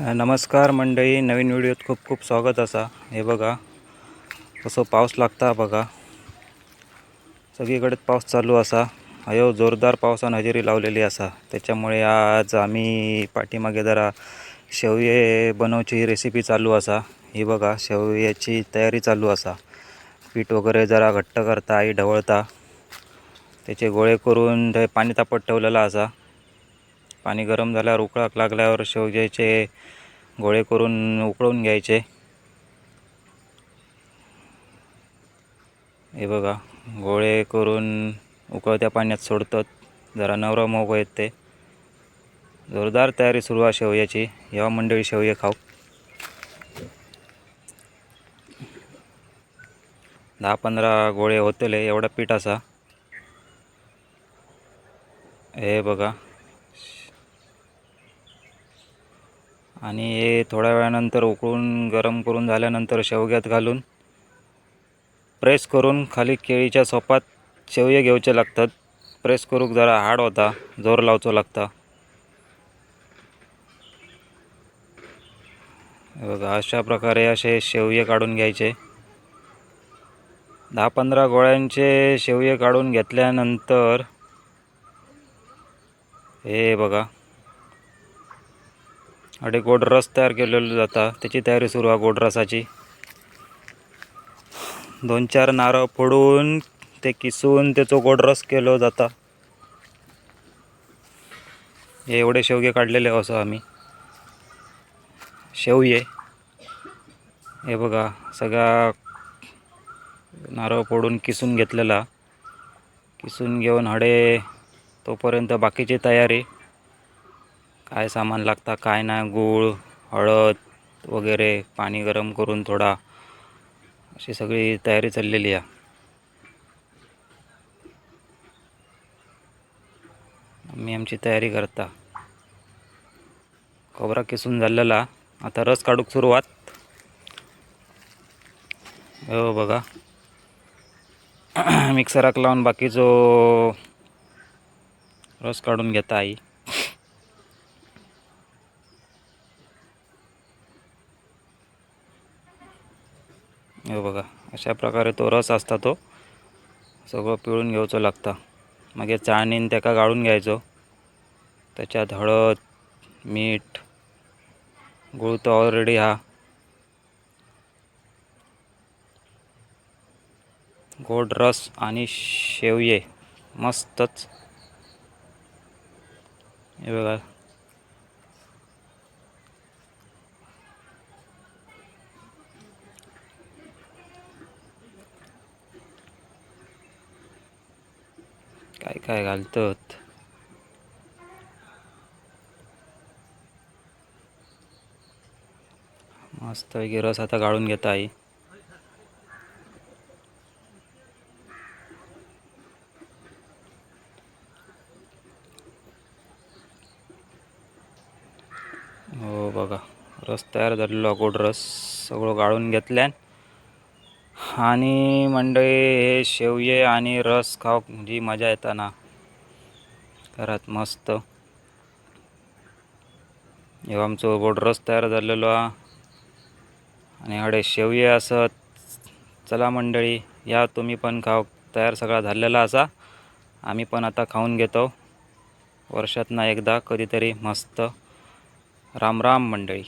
नमस्कार मंडळी नवीन व्हिडिओत खूप खूप स्वागत असा. हे बघा कसं पाऊस लागता बघा. सगळीकडे पाऊस चालू असा. अयो जोरदार पावसान हजेरी लावलेली असा. त्याच्यामुळे आज आम्ही पाठीमागे जरा शेवये बनवची रेसिपी चालू असा. ही बघा शेवयाची तयारी चालू असा. पीठ वगैरे जरा घट्ट करता आई ढवळता. त्याचे गोळे करून ते पाणी तापत ठेवलेला असा. पाणी गरम झाल्यावर उकळाक लागल्यावर शेवग्याचे गोळे करून उकळून घ्यायचे. हे बघा गोळे करून उकळत्या पाण्यात सोडतात. जरा नवरा मोग आहेत ते. जोरदार तयारी सुरू आहे शेवयाची. या मंडळी शेवये खाऊ. दहा पंधरा गोळे होतले एवढा पीठ असा. हे बघा. आणि हे थोड्या वेळानंतर उकळून गरम करून झाल्यानंतर शेवग्यात घालून प्रेस करून खाली केळीच्या सोपात शेवये घेवचे लागतात. प्रेस करूक जरा हाड होता जोर लावचो लागता. बघा अशा प्रकारे असे शेवये काढून घ्यायचे. दहा पंधरा गोळ्यांचे शेवये काढून घेतल्यानंतर हे बघा आणि गोड रस तयार केलेला जाता. त्याची तयारी सुरू आहे गोड रसाची. दोन चार नारळ फोडून ते किसून त्याचो गोड रस केलो जाता. हे एवढे शेवगे काढलेले असो आम्ही. शेवये हे बघा सगळा नारळ फोडून किसून घेतलेला. किसून घेऊन हडे तोपर्यंत बाकीची तयारी. काय सामान लागता काय नाही गूळ हळद वगैरे पाणी गरम करून थोडा. अशी सगळी तयारी चाललेली आहे. आम्ही आमची तयारी करता. खोबरा किसून झालेला. आता रस काढूक सुरुवात. हो बघा. मिक्सराक लावून बाकीचो रस काढून घेता आई. हे बघा अशा प्रकारे तो रस असता तो. सगळं पिळून घ्यायचं लागता. मागीर चाळणीन त्याका गाळून घ्यायचो. त्याच्यात हळद मीठ गूळ तर ऑलरेडी हा. गोड रस आणि शेवये मस्तच. हे बघा. काय काय घालतात? मस्त पैकी रस आता गाळून घेता आई हो बघा रस तयार झालेलो गोड रस सगळं गाळून घेतल्यान आणि मंडळी हे शेवये आणि रस खाऊक जी म्हणजे मजा येता ना घरात मस्त. हे आमचो गोड रस तयार झालेलो हा. आणि हडे शेवये असत. चला मंडळी या तुम्ही पण खाऊक तयार सगळा झालेला असा. आम्ही पण आता खाऊन घेतो. वर्षात ना एकदा कधीतरी मस्त. राम राम मंडळी.